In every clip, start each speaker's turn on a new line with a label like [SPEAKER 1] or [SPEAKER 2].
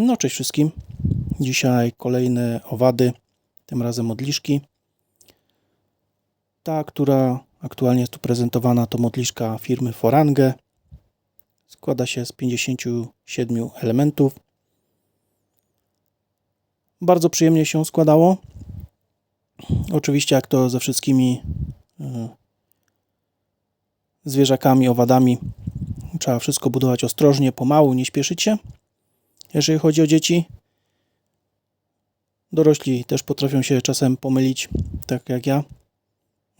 [SPEAKER 1] No cześć wszystkim. Dzisiaj kolejne owady, tym razem modliszki. Ta, która aktualnie jest tu prezentowana, to modliszka firmy Forange. Składa się z 57 elementów. Bardzo przyjemnie się składało. Oczywiście, jak to ze wszystkimi e, zwierzakami, owadami, trzeba wszystko budować ostrożnie, pomału, nie śpieszyć się jeżeli chodzi o dzieci. Dorośli też potrafią się czasem pomylić, tak jak ja.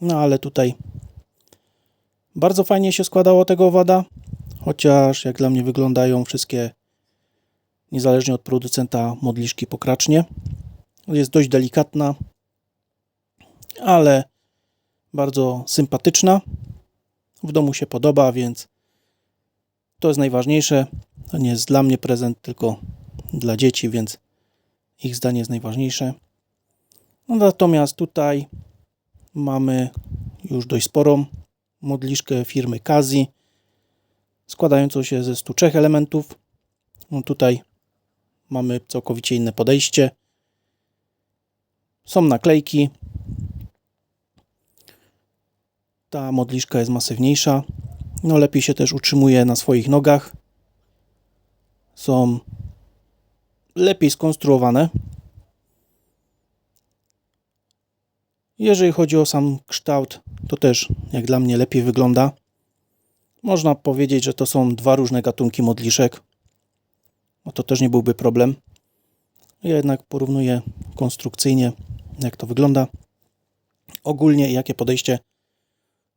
[SPEAKER 1] No ale tutaj bardzo fajnie się składało tego owada, chociaż jak dla mnie wyglądają wszystkie, niezależnie od producenta, modliszki pokracznie. Jest dość delikatna, ale bardzo sympatyczna. W domu się podoba, więc to jest najważniejsze. To nie jest dla mnie prezent, tylko dla dzieci, więc ich zdanie jest najważniejsze. No natomiast tutaj mamy już dość sporą modliszkę firmy Kazi, składającą się ze 103 elementów. No tutaj mamy całkowicie inne podejście. Są naklejki. Ta modliszka jest masywniejsza. No lepiej się też utrzymuje na swoich nogach. Są lepiej skonstruowane. Jeżeli chodzi o sam kształt, to też jak dla mnie lepiej wygląda. Można powiedzieć, że to są dwa różne gatunki modliszek. No to też nie byłby problem. Ja jednak porównuję konstrukcyjnie, jak to wygląda. Ogólnie jakie podejście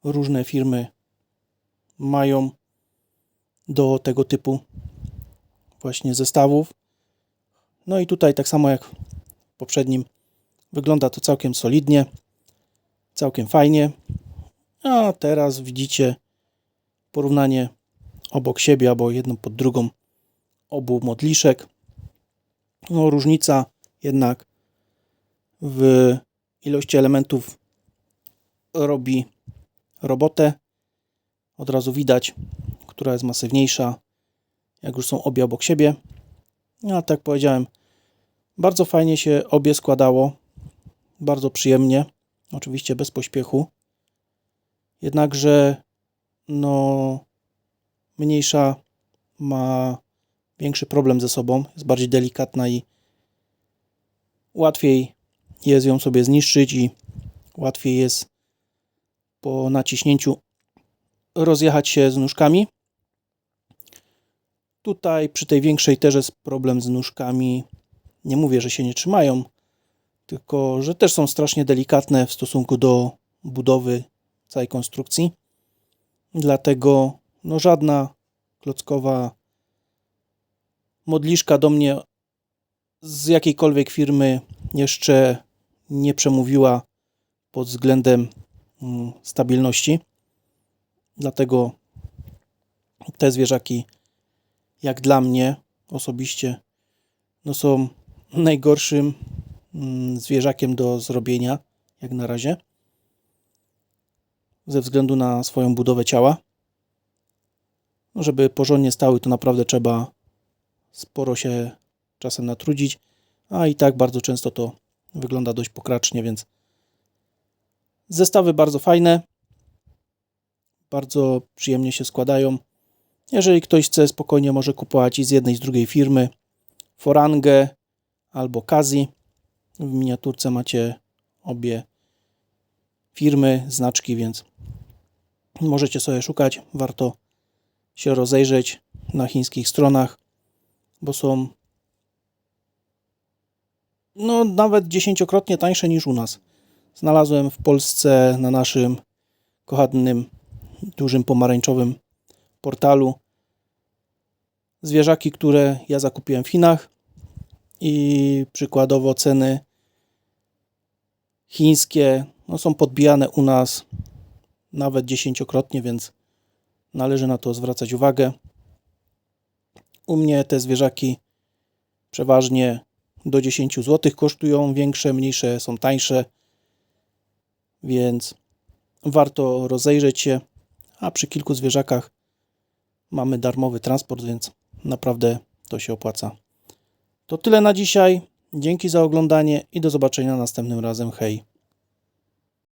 [SPEAKER 1] różne firmy mają do tego typu właśnie zestawów. No i tutaj tak samo jak w poprzednim wygląda to całkiem solidnie, całkiem fajnie. A teraz widzicie porównanie obok siebie albo jedną pod drugą obu modliszek. No różnica jednak w ilości elementów robi robotę. Od razu widać, która jest masywniejsza, jak już są obie obok siebie. No, a tak powiedziałem, bardzo fajnie się obie składało, bardzo przyjemnie, oczywiście bez pośpiechu. Jednakże, no, mniejsza ma większy problem ze sobą, jest bardziej delikatna i łatwiej jest ją sobie zniszczyć i łatwiej jest po naciśnięciu rozjechać się z nóżkami. Tutaj przy tej większej też jest problem z nóżkami. Nie mówię, że się nie trzymają, tylko że też są strasznie delikatne w stosunku do budowy całej konstrukcji. Dlatego no, żadna klockowa modliszka do mnie z jakiejkolwiek firmy jeszcze nie przemówiła pod względem mm, stabilności. Dlatego te zwierzaki jak dla mnie osobiście, no są najgorszym mm, zwierzakiem do zrobienia, jak na razie, ze względu na swoją budowę ciała. No, żeby porządnie stały, to naprawdę trzeba sporo się czasem natrudzić, a i tak bardzo często to wygląda dość pokracznie, więc zestawy bardzo fajne, bardzo przyjemnie się składają. Jeżeli ktoś chce, spokojnie może kupować i z jednej, i z drugiej firmy. Forange albo Kazi. W miniaturce macie obie firmy, znaczki, więc możecie sobie szukać. Warto się rozejrzeć na chińskich stronach, bo są no nawet dziesięciokrotnie tańsze niż u nas. Znalazłem w Polsce na naszym kochanym dużym pomarańczowym portalu zwierzaki, które ja zakupiłem w Chinach i przykładowo ceny chińskie no, są podbijane u nas nawet dziesięciokrotnie, więc należy na to zwracać uwagę. U mnie te zwierzaki przeważnie do 10 zł kosztują, większe, mniejsze są tańsze, więc warto rozejrzeć się, a przy kilku zwierzakach mamy darmowy transport, więc naprawdę to się opłaca To tyle na dzisiaj. Dzięki za oglądanie i do zobaczenia następnym razem. Hej.